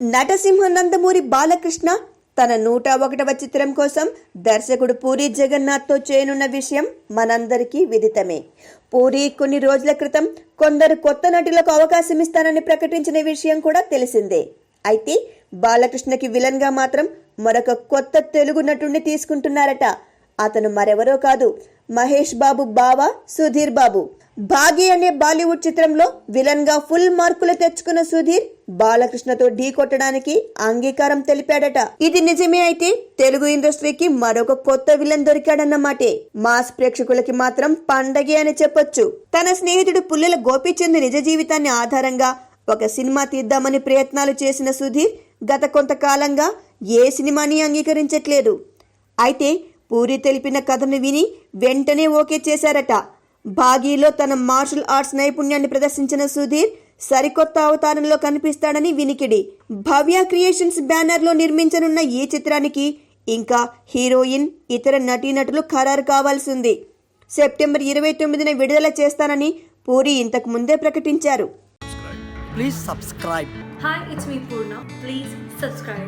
నటసింహ నందమూరి బాలకృష్ణ తన నూట ఒకటవ చిత్రం కోసం దర్శకుడు పూరి జగన్నాథ్తో చేయనున్న విషయం మనందరికీ విదితమే. పూరి కొన్ని రోజుల క్రితం కొందరు కొత్త నటులకు అవకాశం ఇస్తానని ప్రకటించిన విషయం కూడా తెలిసిందే. అయితే బాలకృష్ణకి విలన్గా మాత్రం మరొక కొత్త తెలుగు నటుడిని తీసుకుంటున్నారట. అతను మరెవరో కాదు మహేష్ బాబు బావ సుధీర్ బాబు. భాగి అనే బాలీవుడ్ చిత్రంలో విలన్గా ఫుల్ మార్కులు తెచ్చుకున్న సుధీర్ బాలకృష్ణతో ఢీ కొట్టడానికి అంగీకారం తెలిపాడట. ఇది నిజమే అయితే తెలుగు ఇండస్ట్రీకి మరొక కొత్త విలన్ దొరికాడన్నమాటే మాస్ ప్రేక్షకులకి మాత్రం పండగే అని చెప్పొచ్చు. తన స్నేహితుడు పుల్లెల గోపీచంద్ నిజ జీవితాన్ని ఆధారంగా ఒక సినిమా తీద్దామని ప్రయత్నాలు చేసిన సుధీర్ గత కొంతకాలంగా ఏ సినిమాని అంగీకరించట్లేదు. అయితే పూరి తెలిపిన కథను విని వెంటనే ఓకే చేశారట. భాగీలో తన మార్షల్ ఆర్ట్స్ నైపుణ్యాన్ని ప్రదర్శించిన సుధీర్ సరికొత్త అవతారంలో కనిపిస్తాడని వినికిడి భవ్య క్రియేషన్స్ బ్యానర్లో నిర్మించనున్న ఈ చిత్రానికి ఇంకా హీరోయిన్ ఇతర నటీనటులు ఖరారు కావాల్సి ఉంది సెప్టెంబర్ ఇరవై తొమ్మిదిన విడుదల చేస్తానని పూరి ఇంతకు ముందే ప్రకటించారు Please subscribe. Hi, it's me Purna. Please subscribe.